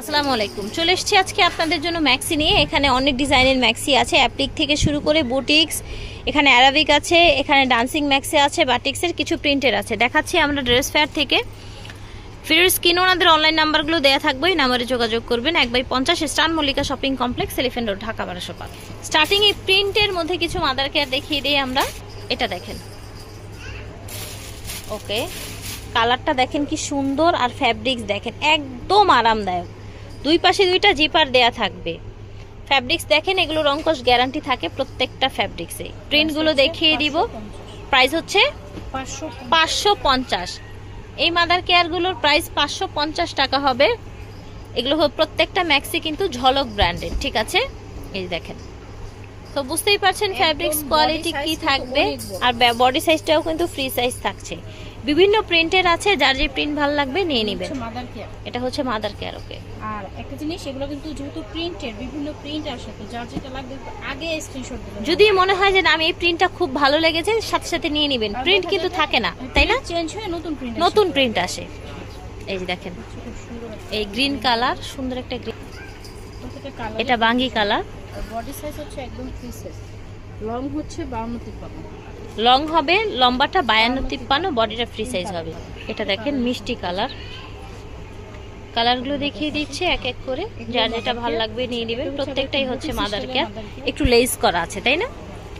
আসসালামু আলাইকুম। চলে এসেছি আজকে আপনাদের জন্য ম্যাক্সি নিয়ে। এখানে অনেক ডিজাইনের ম্যাক্সি আছে। অ্যাপ্লিক থেকে শুরু করে বুটিক্স, এখানে অ্যারাবিক আছে, এখানে ডান্সিং ম্যাক্সি আছে বাটিক্সের কিছু প্রিন্টের আছে। দেখাচ্ছি আমরা ড্রেস ফেয়ার থেকে। ফিরোজ স্ক্রিনে ওনাদের অনলাইন নাম্বারগুলো দেওয়া থাকবে। এই নাম্বারে যোগাযোগ করবেন। এক বাই পঞ্চাশ, Star Mallika Shopping Complex Elephant Road Dhaka বারোশো পাঁচ। স্টার্টিং এই প্রিন্টের মধ্যে কিছু মাদার কেয়ার দেখিয়ে দিই আমরা। এটা দেখেন। ওকে কালারটা দেখেন কি সুন্দর আর ফ্যাব্রিক্স দেখেন। একদম আরামদায়ক। দুই পাশে দুইটা জিপার দেয়া থাকবে। ফ্যাব্রিক্স দেখেন এগুলো রংকশ গ্যারান্টি থাকে প্রত্যেকটা ফ্যাব্রিক্সে। প্রিন্টগুলো দেখিয়ে দিব। প্রাইস হচ্ছে পাঁচশো পঞ্চাশ। এই মাদার কেয়ারগুলোর প্রাইস পাঁচশো পঞ্চাশ টাকা হবে। এগুলো প্রত্যেকটা ম্যাক্সি কিন্তু ঝলক ব্র্যান্ডের ঠিক আছে? এই দেখেন। তো বুঝতেই পারছেন ফ্যাব্রিক্স কোয়ালিটি কি থাকবে? আর বডি সাইজটাও কিন্তু ফ্রি সাইজ থাকছে। বিভিন্ন প্রিন্টের আছে যার যে প্রিন্ট ভালো লাগবে নিয়ে নেবেন। মাদার কেয়ার এটা হচ্ছে মাদার কেয়ার ওকে আর একটা জিনিস এগুলো কিন্তু যেহেতু প্রিন্টের বিভিন্ন প্রিন্ট আসে তো যার যেটা লাগবে আগে স্ক্রিনশট দিবেন। যদি মনে হয় যে আমি এই প্রিন্টটা খুব ভালো লেগেছে সাথে সাথে নিয়ে নেবেন। প্রিন্ট কিন্তু থাকে না তাই না? চেঞ্জ হয়ে নতুন প্রিন্ট নতুন প্রিন্ট আসে। এই যে দেখেন এই গ্রিন কালার সুন্দর একটা গ্রিন এটা বাঙ্গি কালার আর বডি সাইজ হচ্ছে একদম ফ্রি সাইজ লং হচ্ছে 52 তিপ্পান্ন। লং হবে লম্বাটা বায়ান্ন তিপ্পান্ন বডিটা ফ্রি সাইজ হবে। এটা দেখেন মিষ্টি কালার। কালারগুলো দেখিয়ে দিচ্ছে এক এক করে। যার যেটা ভালো লাগবে নিয়ে নেবেন। প্রত্যেকটাই হচ্ছে মাদার কেয়ার একটু লেস করা আছে তাই না?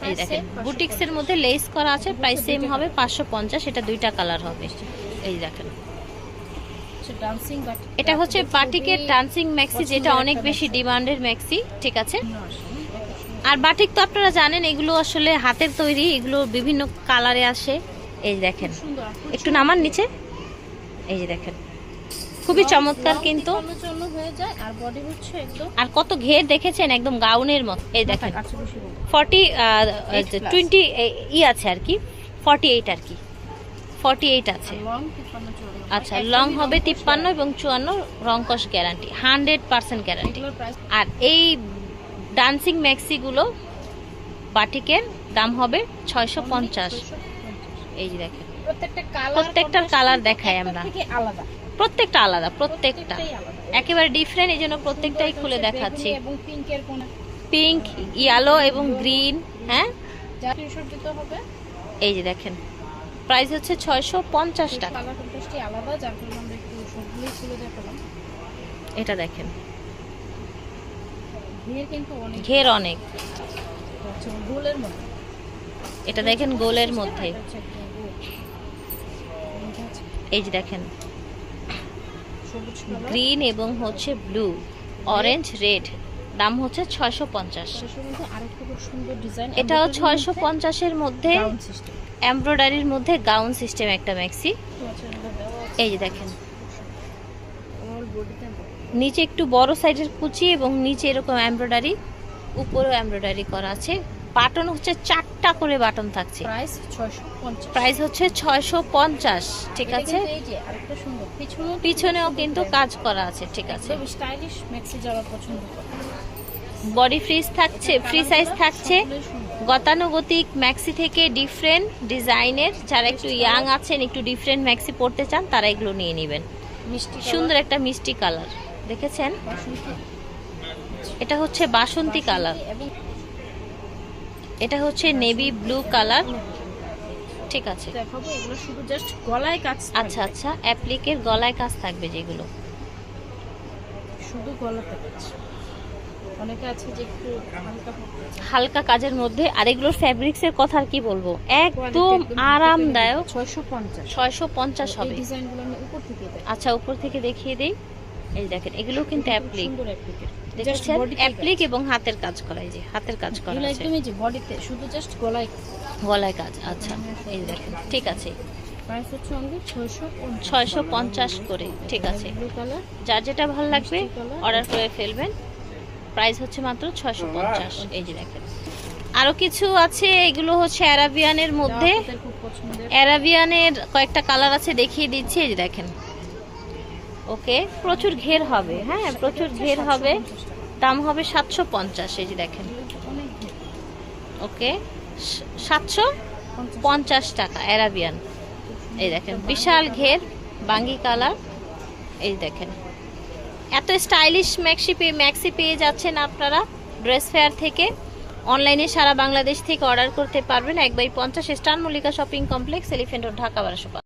এই দেখেন বুটিক্সের মধ্যে লেস করা আছে প্রাইস সেম হবে পাঁচশো পঞ্চাশ এটা দুইটা কালার হবে। এই দেখেন। এটা হচ্ছে বাটিকের ডান্সিং ম্যাক্সি যেটা অনেক বেশি ডিমান্ডের ম্যাক্সি ঠিক আছে? আর বাটিক তো আপনারা জানেন এগুলো আসলে হাতের তৈরি এগুলো বিভিন্ন কালারে আসে। এই দেখেন একটু নামান নিচে। এই যে দেখেন খুবই চমৎকার কিন্তু। আর কত ঘের দেখেছেন একদম গাউনের মতো। এই দেখেন আচ্ছা বেশি বলব ফর্টি টোয়েন্টি ই আছে আর কি ফর্টি এইট আর কি। ফর্টি এইট আছে আচ্ছা লং হবে তিপ্পান্ন এবং চুয়ান্ন রংকশ গ্যারান্টি হান্ড্রেড পার্সেন্ট গ্যারান্টি আর এই ডান্সিং ম্যাক্সিগুলো বাটিকের দাম হবে ছয়শো পঞ্চাশ। এই যে দেখেন। প্রত্যেকটা কালার প্রত্যেকটার colour দেখাই আমরা। আলাদা। প্রত্যেকটা আলাদা প্রত্যেকটা। একেবারে ডিফারেন্ট এই জন্য প্রত্যেকটাই খুলে দেখাচ্ছি। পিঙ্ক ইয়েলো এবং গ্রিন হ্যাঁ? এই যে দেখেন। প্রাইস হচ্ছে ছয়শো পঞ্চাশ টাকা। কালার কন্ট্রাস্টই আলাদা যার কারণে আমরা একটু সবগুলোই খুলে দেখালাম এটা দেখেন ঘের অনেক। মধ্যে? এটা দেখেন গোলের মধ্যে। এই যে দেখেন। গ্রিন এবং হচ্ছে ব্লু। Orange red. দাম হচ্ছে ছয়শো পঞ্চাশ। এটাও ছয়শো পঞ্চাশের মধ্যে এমব্রয়ডারির মধ্যে গাউন সিস্টেম একটা ম্যাক্সি এই যে দেখেন। নিচে একটু বড় সাইজের কুচি এবং নিচে এরকম এমব্রয়ডারি উপরেও এমব্রয়ডারি করা আছে। বাটন হচ্ছে চারটা করে বাটন থাকছে। প্রাইস হচ্ছে ছয়শো পঞ্চাশ ঠিক আছে? পিছনেও কিন্তু কাজ করা আছে ঠিক আছে? বডি ফ্রিজ থাকছে ফ্রি সাইজ থাকছে। গতানুগতিক ম্যাক্সি থেকে ডিফারেন্ট ডিজাইনের যারা একটু ইয়াং আছেন একটু ডিফারেন্ট ম্যাক্সি পড়তে চান তারা এগুলো নিয়ে নেবেন। মিষ্টি সুন্দর একটা মিষ্টি কালার দেখেছেন? এটা হচ্ছে বাসন্তী কালার। এটা হচ্ছে নেভি ব্লু কালার। ঠিক আছে। দেখাবো এগুলো শুধু জাস্ট গলায় কাজ আচ্ছা আচ্ছা অ্যাপ্লিকের গলায় কাজ থাকবে যেগুলো। শুধু গলাতে কাজ। অনেকে আছে যে একটু হালকা কাজের মধ্যে আর এগুলোর ফ্যাব্রিক্সের কথা আর কি বলব? একদম আরামদায়ক। ছয়শো পঞ্চাশ। ছয়শো পঞ্চাশ এই হবে। ডিজাইনগুলো আমি উপর থেকে আচ্ছা উপর থেকে দেখিয়ে দেই। এই দেখেন এগুলো কিন্তু অ্যাপ্লিক দেখেছেন অ্যাপ্লিক এবং হাতের কাজ করা এই যে হাতের কাজ করা এগুলো আছে। একদমই যে বডিতে শুধু জাস্ট গলায় গলায় কাজ আচ্ছা এই দেখেন ঠিক আছে। প্রাইস হচ্ছে অনলি ছয়শো পঞ্চাশ। করে ঠিক আছে। যার যেটা ভালো লাগবে অর্ডার করে ফেলবেন। প্রাইস হচ্ছে মাত্র ছয়শো পঞ্চাশ এই যে দেখেন। আরও কিছু আছে এগুলো হচ্ছে অ্যারাবিয়ানের মধ্যে। অ্যারাবিয়ানের কয়েকটা কালার আছে দেখিয়ে দিচ্ছি এই যে দেখেন। ওকে? প্রচুর ঘের হবে হ্যাঁ? প্রচুর ঘের হবে। দাম হবে সাতশো পঞ্চাশ, এই যে দেখেন। ওকে? সাতশো পঞ্চাশ। টাকা, অ্যারাবিয়ান। এই দেখেন, বিশাল ঘের, বাঙ্গি কালার। এই দেখেন। এত স্টাইলিশ ম্যাক্সি পেয়ে ম্যাক্সি পেয়ে যাচ্ছেন আপনারা ড্রেস ফেয়ার থেকে। অনলাইনে সারা বাংলাদেশ থেকে অর্ডার করতে পারবেন। এক বাই পঞ্চাশ, Star Mallika Shopping Complex Elephant Dhaka বারোশো পাঁচ।